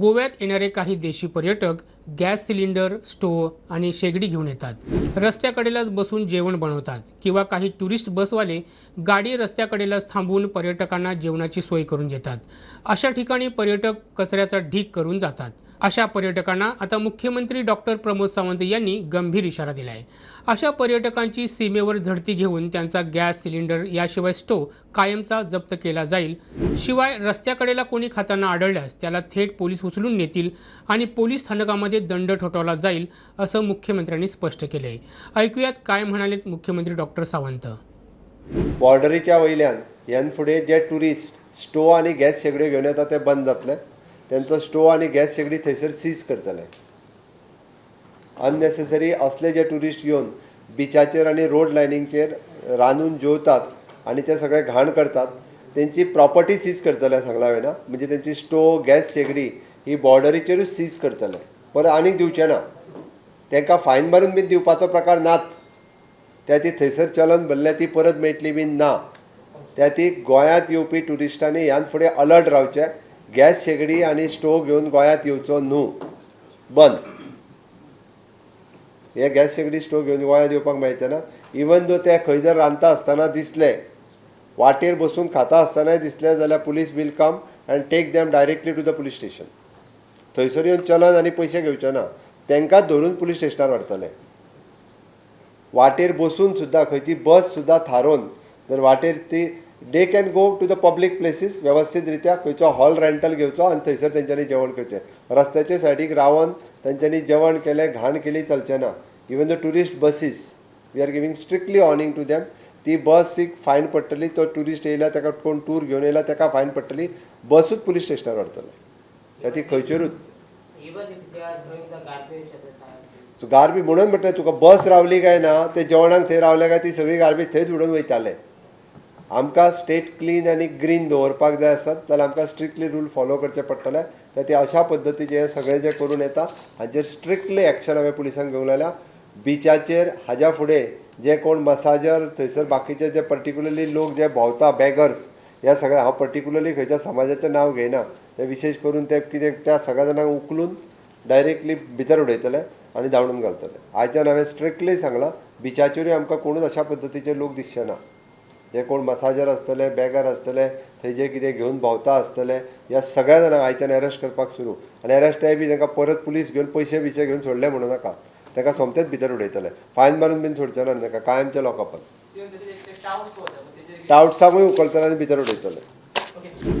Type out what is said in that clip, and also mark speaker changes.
Speaker 1: गोव्यात येणारे काही देशी पर्यटक गॅस सिलेंडर स्टोव आणि शेगडी घेऊन येतात. रस्त्याकडेलाच बसून जेवण बनवतात किंवा काही टुरिस्ट बसवाले गाडी रस्त्याकडेलाच थांबवून पर्यटकांना जेवणाची सोय करून देतात. अशा ठिकाणी पर्यटक कचऱ्याचा ढीक करून जातात. अशा पर्यटकांना आता मुख्यमंत्री डॉक्टर प्रमोद सावंत यांनी गंभीर इशारा दिला आहे अशा पर्यटकांची सीमेवर झडती घेऊन त्यांचा गॅस सिलेंडर याशिवाय स्टोव कायमचा जप्त केला जाईल. शिवाय रस्त्याकडेला कोणी खाताना आढळल्यास त्याला थेट पोलीस उचलून नेतील आणि पोलीस स्थानकामध्ये दंड ठोठावला जाईल असं मुख्यमंत्र्यांनी स्पष्ट केले. आहे ऐकूयात काय म्हणालेत मुख्यमंत्री डॉक्टर सावंत.
Speaker 2: बॉर्डरीच्या वयल्यान ह्यान फुडें जे ट्युरिस्ट स्टोव आनी गॅस शेगड्यो घेवन येता ते बंद जातले. तेंचो स्टोव आनी गॅस शेगडी थंयसर सीज करतले. अननेसेसरी असले जे ट्युरिस्ट येवन बिचाचेर आनी रोड लायनींगचेर रांदून जेवतात आनी ते सगळे घाण करतात तेंची प्रॉपर्टी सीज करतले सांगला वेळा म्हणजे तेंची स्टोव गॅस शेगडी ही बॉर्डरीचेरूच सीज करतले. परत आनीक दिवचे ना. तांकां फायन मारून बीन दिवपाचो प्रकार नाच त्या ती थंयसर चलन भरलें ती परत मेळटली बीन ना. त्या ती गोंयांत येवपी ट्युरिस्टांनी ह्यान फुडें अलर्ट रावचे गॅस शेगडी आनी स्टोव घेवन गोंयांत येवचो न्हू. बंद. हे गॅस शेगडी स्टोव घेवन गोंयांत येवपाक मेळचें ना. इवन दो ते खंय जर रांदता आसतना दिसले. वाटेर बसून खाता आसतनाय दिसले जाल्यार police will come and take them directly to the police station थंयसर येवन चलन आनी पयशे घेवचे ना तांकांच धरून पुलीस स्टेशनार व्हरतले वाटेर बसून सुद्दां खंयची बस सुद्दां थारोवन जर वाटेर ती they can go to the public places वेवस्थीत रित्या खंयचो हॉल रेंटल घेवचो आनी थंयसर तेंच्यांनी जेवण करचें. रस्त्याचे सायडीक रावन तेंच्यांनी जेवण केलें घाण केली चलचें ना. Even the tourist buses we are giving strictly warning to them ती बसीक फायन पडटली तो ट्युरिस्ट येयला ताका कोण टूर घेवन येयला ताका फायन पडटली बसूच पुलीस स्टेशनार व्हरतले ती खंयचेरूच. सो गार्बेज म्हणून म्हटलें तुका बस रावली काय ना ते जेवणाक थंय रावले काय ती सगळी गार्बेज थंयच उडोवन वयताले. आमकां स्टेट क्लीन आनी ग्रीन दवरपाक जाय आसत जाल्यार आमकां स्ट्रिक्टली रूल फॉलो करचे पडटले. तर ते अशा पद्दतीचे हे सगळे जे करून येता हाचेर स्ट्रिक्टली एक्शन हांवें पुलिसांक घेवंक लायल्या बिचाचेर हाज्या फुडें जे कोण मसाजर थंयसर बाकीचे जे पर्टिक्युलरली लोक जे भोंवता बॅगर्स ह्या सगळ्या हांव पर्टिक्युलरली खंयच्या समाजाचें नांव घेयना. ते विशेश करून ते कितें त्या सगळ्या जाणांक उखलून डायरेक्टली भितर उडयतले आनी धांवडून घालतले. आयच्यान हांवें स्ट्रिक्टली सांगलां बिचाचेरूय आमकां कोणूच अशा पद्दतीचे लोक दिसचे ना. जे कोण मसाजर आसतले बॅगर आसतले थंय जे कितें घेवन भोंवता आसतले ह्या सगळ्या जाणांक आयच्यान अरेस्ट करपाक सुरू. आनी अरेस्टाय बी तांकां परत पुलीस घेवन पयशे बिशे घेवन सोडले म्हणूं नाका. ताका सोमतेच भितर उडयतले फायन मारून बीन सोडचे ना ताका कायमचे लॉकअपात टावट्सांकूय उखलतले आनी भितर उडयतले